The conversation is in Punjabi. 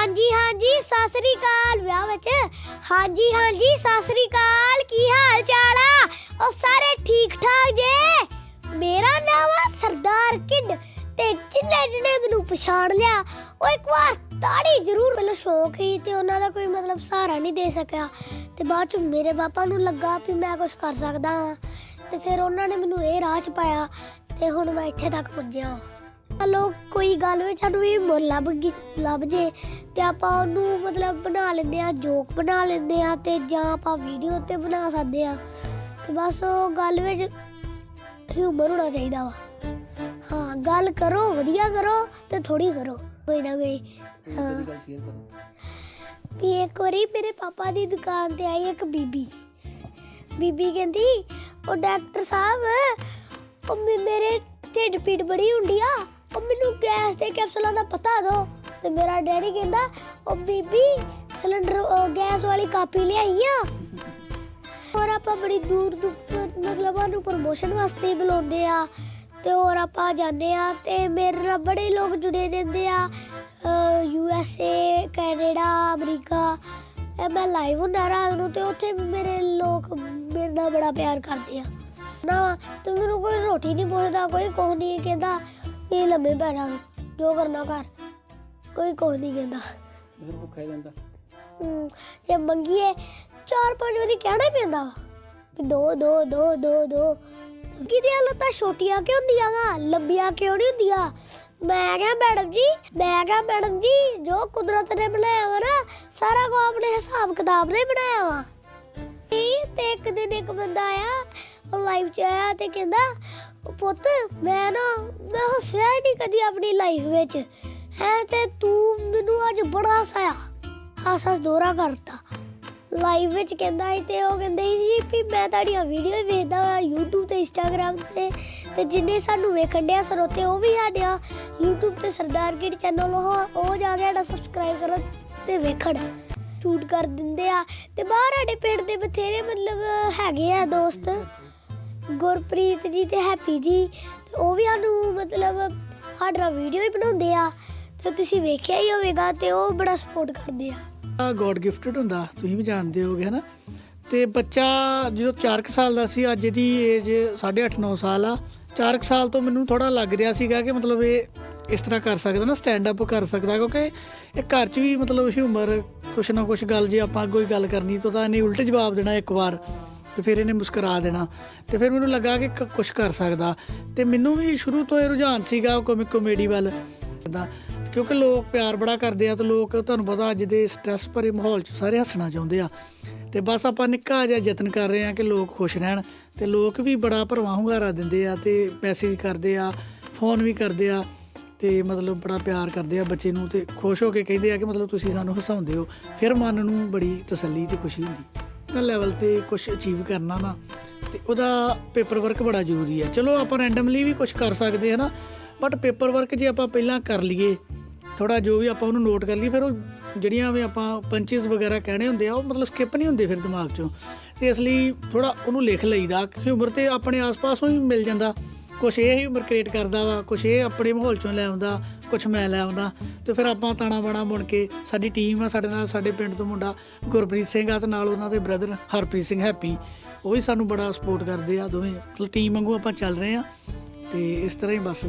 ਹਾਂਜੀ ਹਾਂਜੀ, ਸਤਿ ਸ੍ਰੀ ਅਕਾਲ ਵਿਆਹ ਵਿੱਚ। ਹਾਂਜੀ ਹਾਂਜੀ, ਸਤਿ ਸ੍ਰੀ ਅਕਾਲ, ਕੀ ਹਾਲ ਚਾਲ ਆ? ਉਹ ਸਾਰੇ ਠੀਕ ਠਾਕ ਜੇ? ਮੇਰਾ ਨਾਮ ਆ ਸਰਦਾਰ ਕਿਡ ਤੇ ਜਿੰਨੇ ਜਿੰਨੇ ਮੈਨੂੰ ਪਛਾਣ ਲਿਆ, ਉਹ ਇੱਕ ਵਾਰ ਤਾੜੀ ਜ਼ਰੂਰ ਮੈਨੂੰ ਸ਼ੌਕ ਹੀ ਤੇ ਉਹਨਾਂ ਦਾ ਕੋਈ ਮਤਲਬ ਸਹਾਰਾ ਨਹੀਂ ਦੇ ਸਕਿਆ। ਤੇ ਬਾਅਦ ਚ ਮੇਰੇ ਪਾਪਾ ਨੂੰ ਲੱਗਾ ਵੀ ਮੈਂ ਕੁਝ ਕਰ ਸਕਦਾ ਹਾਂ। ਤੇ ਫਿਰ ਉਹਨਾਂ ਨੇ ਮੈਨੂੰ ਇਹ ਰਾਹ ਚ ਪਾਇਆ ਤੇ ਹੁਣ ਮੈਂ ਇੱਥੇ ਤੱਕ ਪੁੱਜਿਆ। ਚਲੋ ਕੋਈ ਗੱਲ ਵਿੱਚ ਸਾਨੂੰ ਵੀ ਮੁੱਲ ਲੱਭ ਗਈ ਲੱਭ ਜੇ। ਤੇ ਆਪਾਂ ਉਹਨੂੰ ਮਤਲਬ ਬਣਾ ਲੈਂਦੇ ਆ ਜੋਕ ਬਣਾ ਲੈਂਦੇ ਆ ਤੇ ਜਾਂ ਆਪਾਂ ਵੀਡੀਓ ਤੇ ਬਣਾ ਸਕਦੇ ਆ ਤੇ ਬਸ ਉਹ ਗੱਲ ਵਿੱਚ ਹਿਊਮਰ ਹੋਣਾ ਚਾਹੀਦਾ ਵਾ। ਹਾਂ ਗੱਲ ਕਰੋ ਵਧੀਆ ਕਰੋ ਤੇ ਥੋੜੀ ਕਰੋ ਕੋਈ ਨਾ ਕੋਈ। ਹਾਂ। ਗੱਲ ਸ਼ੇਅਰ ਕਰੋ। ਵੀ ਇੱਕ ਵਾਰੀ ਮੇਰੇ ਪਾਪਾ ਦੀ ਦੁਕਾਨ ਤੇ ਆਈ ਇੱਕ ਬੀਬੀ। ਬੀਬੀ ਕਹਿੰਦੀ ਉਹ ਡਾਕਟਰ ਸਾਹਿਬ ਉਹ ਮੇ- ਮੇਰੇ ਢਿੱਡ ਪੀੜ ਬੜੀ ਹੁੰਦੀ ਆ। ਉਹ ਮੈਨੂੰ ਗੈਸ ਦੇ ਕੈਪਸੂਲਾਂ ਦਾ ਪਤਾ ਦਿਓ ਤੇ ਮੇਰਾ ਡੈਡੀ ਕਹਿੰਦਾ, ਉਹ ਬੀਬੀ, ਸਿਲੰਡਰ ਉਹ ਗੈਸ ਵਾਲੀ ਕਾਪੀ ਲਿਆਈ ਆ। ਹੋਰ ਆਪਾਂ ਬੜੀ ਦੂਰ ਦੂਰ ਮਤਲਬ ਸਾਨੂੰ ਪ੍ਰਮੋਸ਼ਨ ਵਾਸਤੇ ਹੀ ਬੁਲਾਉਂਦੇ ਆ। ਤੇ ਹੋਰ ਆਪਾਂ ਜਾਂਦੇ ਆ ਤੇ ਮੇਰੇ ਨਾਲ ਬੜੇ ਲੋਕ ਜੁੜੇ ਰਹਿੰਦੇ ਆ। U S A Canada America ਇਹ ਮੈਂ ਲਾਈਵ ਹੁੰਦਾ ਰਾਤ ਨੂੰ ਤੇ ਉੱਥੇ ਮੇਰੇ ਲੋਕ ਮੇਰੇ ਨਾਲ ਬੜਾ ਪਿਆਰ ਕਰਦੇ ਆ। ਨਾ ਤੇ ਮੈਨੂੰ ਕੋਈ ਰੋਟੀ ਨਹੀਂ ਪੁੱਛਦਾ ਕੋਈ ਕੁਛ ਨਹੀਂ ਕਹਿੰਦਾ ਵੀ ਲੰਮੇ ਪੈ ਜਾ ਜੋ ਕਰਨਾ ਕਰ। ਕੋਈ ਕੁਛ ਨਹੀਂ ਕਹਿੰਦਾ। ਫਿਰ ਭੁੱਖਾ ਹੀ ਰਹਿੰਦਾ। ਹਮ, ਜੇ ਮੰਗੀਏ ਚਾਰ ਪੰਜ ਵਾਰੀ ਕਹਿਣਾ ਹੀ ਪੈਂਦਾ ਵਾ ਵੀ ਦੋ ਦੋ ਦੋ ਦੋ ਦੋ। ਕਿਹਦੀਆਂ ਲੱਤਾਂ ਛੋਟੀਆਂ ਕਿਉਂ ਹੁੰਦੀਆਂ ਵਾ ਲੰਬੀਆਂ ਕਿਉਂ ਨਹੀਂ ਹੁੰਦੀਆਂ? ਮੈਂ ਕਿਹਾ ਮੈਡਮ ਜੀ ਮੈਂ ਕਿਹਾ ਮੈਡਮ ਜੀ ਜੋ ਕੁਦਰਤ ਨੇ ਬਣਾਇਆ ਵਾ ਨਾ ਸਾਰਾ ਕੋ ਆਪਣੇ ਹਿਸਾਬ ਕਿਤਾਬ ਨੇ ਬਣਾਇਆ ਵਾ। ਇਹ ਤੇ ਇੱਕ ਦਿਨ ਇੱਕ ਬੰਦਾ ਆਇਆ ਉਹ ਲਾਈਵ ਚ ਆਇਆ ਤੇ ਕਹਿੰਦਾ, ਪੁੱਤ, ਮੈਂ ਨਾ, ਮੈਂ ਹੱਸਿਆ ਹੀ ਨਹੀਂ ਕਦੀ ਆਪਣੀ ਲਾਈਫ ਵਿੱਚ। ਹੈ ਤੇ ਤੂੰ ਮੈਨੂੰ ਅੱਜ ਬੜਾ ਹਸਾਇਆ ਹੱਸ ਹੱਸ ਦੋਰਾ ਕਰਤਾ। ਲਾਈਵ ਵਿੱਚ ਕਹਿੰਦਾ ਸੀ ਤੇ ਉਹ ਕਹਿੰਦੇ ਸੀ ਵੀ ਮੈਂ ਤੁਹਾਡੀਆਂ ਵੀਡੀਓ ਵੇਖਦਾ ਹਾਂ YouTube ਤੇ Instagram ਤੇ ਤੇ ਜਿੰਨੇ ਸਾਨੂੰ ਵੇਖਣ ਡਿਆ ਸਰੋਤੇ ਉਹ ਵੀ ਸਾਡਿਆ YouTube ਤੇ ਸਰਦਾਰ ਕਿਡ ਚੈਨਲ ਉਹ ਉਹ ਜਾ ਕੇ ਸਾਡਾ ਸਬਸਕ੍ਰਾਈਬ ਕਰੋ ਤੇ ਵੇਖਣ। ਸ਼ੂਟ ਕਰ ਦਿੰਦੇ ਆ। ਤੇ ਬਾਹਰ ਸਾਡੇ ਪਿੰਡ ਦੇ ਬਥੇਰੇ ਮਤਲਬ ਹੈਗੇ ਆ ਦੋਸਤ। ਗੁਰਪ੍ਰੀਤ ਜੀ ਤੇ ਹੈਪੀ ਜੀ, ਤੇ ਉਹ ਵੀ ਸਾਨੂੰ ਮਤਲਬ ਸਾਡਾ ਵੀਡੀਓ ਹੀ ਬਣਾਉਂਦੇ ਆ। ਤੇ ਤੁਸੀਂ ਵੇਖਿਆ ਹੀ ਹੋਵੇਗਾ ਤੇ ਉਹ ਬੜਾ ਸਪੋਰਟ ਕਰਦੇ ਆ। ਗੋਡ ਗਿਫਟਡ ਹੁੰਦਾ, ਤੁਸੀਂ ਵੀ ਜਾਣਦੇ ਹੋਗੇ ਹਨਾ? ਤੇ ਬੱਚਾ ਜਦੋਂ 4 ਸਾਲ ਦਾ ਸੀ, ਅੱਜ ਦੀ ਏਜ 8.5 9 ਸਾਲ ਆ। 4 ਸਾਲ ਤੋਂ ਮੈਨੂੰ ਥੋੜਾ ਲੱਗ ਰਿਹਾ ਸੀਗਾ ਕਿ ਮਤਲਬ ਇਹ ਇਸ ਤਰ੍ਹਾਂ ਕਰ ਸਕਦਾ ਨਾ ਸਟੈਂਡ ਅਪ ਕਰ ਸਕਦਾ, ਕਿਉਂਕਿ ਇਹ ਘਰ 'ਚ ਵੀ ਮਤਲਬ ਹਿਊਮਰ ਕੁਛ ਨਾ ਕੁਛ ਗੱਲ ਜੇ ਆਪਾਂ ਕੋਈ ਗੱਲ ਕਰਨੀ, ਤਾਂ ਤਾਂ ਇਹਨੇ ਉਲਟ ਜਵਾਬ ਦੇਣਾ ਇੱਕ ਵਾਰ। ਤੇ ਫਿਰ ਇਹਨੇ ਮੁਸਕਰਾ ਦੇਣਾ ਤੇ ਫਿਰ ਮੈਨੂੰ ਲੱਗਾ ਕਿ ਕ- ਕੁਛ ਕਰ ਸਕਦਾ। ਤੇ ਮੈਨੂੰ ਵੀ ਸ਼ੁਰੂ ਤੋਂ ਇਹ ਰੁਝਾਨ ਸੀਗਾ ਕੋਮਿਕ ਕਾਮੇਡੀ ਵੱਲ। ਦਾ ਕਿਉਂਕਿ ਲੋਕ ਪਿਆਰ ਬੜਾ ਕਰਦੇ ਆ ਤੇ ਲੋਕ ਤੁਹਾਨੂੰ ਪਤਾ ਅੱਜ ਦੇ ਸਟ੍ਰੈਸ ਭਰੇ ਮਾਹੌਲ 'ਚ ਸਾਰੇ ਹੱਸਣਾ ਚਾਹੁੰਦੇ ਆ। ਤੇ ਬਸ ਆਪਾਂ ਨਿੱਕਾ ਜਿਹਾ ਯਤਨ ਕਰ ਰਹੇ ਆ ਕਿ ਲੋਕ ਖੁਸ਼ ਰਹਿਣ ਤੇ ਲੋਕ ਵੀ ਬੜਾ ਭਰਵਾਂ ਹੁੰਗਾਰਾ ਦਿੰਦੇ ਆ ਤੇ ਮੈਸੇਜ ਕਰਦੇ ਆ ਫੋਨ ਵੀ ਕਰਦੇ ਆ ਤੇ ਮਤਲਬ ਬੜਾ ਪਿਆਰ ਕਰਦੇ ਆ ਬੱਚੇ ਨੂੰ ਤੇ ਖੁਸ਼ ਹੋ ਕੇ ਕਹਿੰਦੇ ਆ ਕਿ ਮਤਲਬ ਤੁਸੀਂ ਸਾਨੂੰ ਹਸਾਉਂਦੇ ਹੋ। ਫਿਰ ਮਨ ਨੂੰ ਬੜੀ ਤਸੱਲੀ ਤੇ ਖੁਸ਼ੀ ਹੁੰਦੀ। ਲੈਵਲ ਤੇ ਕੁਝ ਅਚੀਵ ਕਰਨਾ ਨਾ, ਤੇ ਉਹਦਾ ਪੇਪਰ ਵਰਕ ਬੜਾ ਜ਼ਰੂਰੀ ਹੈ। ਚਲੋ ਆਪਾਂ ਰੈਂਡਮਲੀ ਵੀ ਕੁਝ ਕਰ ਸਕਦੇ ਹਾਂ ਨਾ ਬਟ ਪੇਪਰ ਵਰਕ ਜੇ ਆਪਾਂ ਪਹਿਲਾਂ ਕਰ ਲਈਏ ਥੋੜਾ ਜੋ ਵੀ ਆਪਾਂ ਉਹਨੂੰ ਨੋਟ ਕਰ ਲਈਏ, ਫਿਰ ਉਹ ਜਿਹੜੀਆਂ ਵੀ ਆਪਾਂ ਪੰਚਸ ਵਗੈਰਾ ਕਹਿਣੇ ਹੁੰਦੇ ਆ, ਉਹ ਮਤਲਬ ਸਕਿਪ ਨਹੀਂ ਹੁੰਦੇ ਫਿਰ ਦਿਮਾਗ ਚੋਂ। ਤੇ ਇਸ ਲਈ ਥੋੜਾ ਉਹਨੂੰ ਲਿਖ ਲਈਦਾ ਉਮਰ ਤੇ ਆਪਣੇ ਆਸ-ਪਾਸੋਂ ਹੀ ਮਿਲ ਜਾਂਦਾ। ਕੁਛ ਇਹ ਹੀ ਉਮਰ ਕ੍ਰੀਏਟ ਕਰਦਾ ਵਾ, ਕੁਛ ਇਹ ਆਪਣੇ ਮਾਹੌਲ ਚੋਂ ਲੈ ਆਉਂਦਾ, ਕੁਛ ਮੈਂ ਲੈ ਆਉਂਦਾ। ਤੇ ਫਿਰ ਆਪਾਂ ਤਾਣਾ ਬਾਣਾ ਬਣ ਕੇ ਸਾਡੀ ਟੀਮ ਆ, ਸਾਡੇ ਨਾਲ, ਸਾਡੇ ਪਿੰਡ ਤੋਂ ਮੁੰਡਾ ਗੁਰਪ੍ਰੀਤ ਸਿੰਘ ਆ ਤੇ ਨਾਲ ਉਹਨਾਂ ਦੇ ਬ੍ਰਦਰ ਹਰਪ੍ਰੀਤ ਸਿੰਘ ਹੈਪੀ। ਉਹ ਵੀ ਸਾਨੂੰ ਬੜਾ ਸਪੋਰਟ ਕਰਦੇ ਆ, ਦੋਵੇਂ। ਮਤਲਬ ਟੀਮ ਵਾਂਗੂ ਆਪਾਂ ਚੱਲ ਰਹੇ ਆ। ਤੇ ਇਸ ਤਰ੍ਹਾਂ ਹੀ ਬਸ।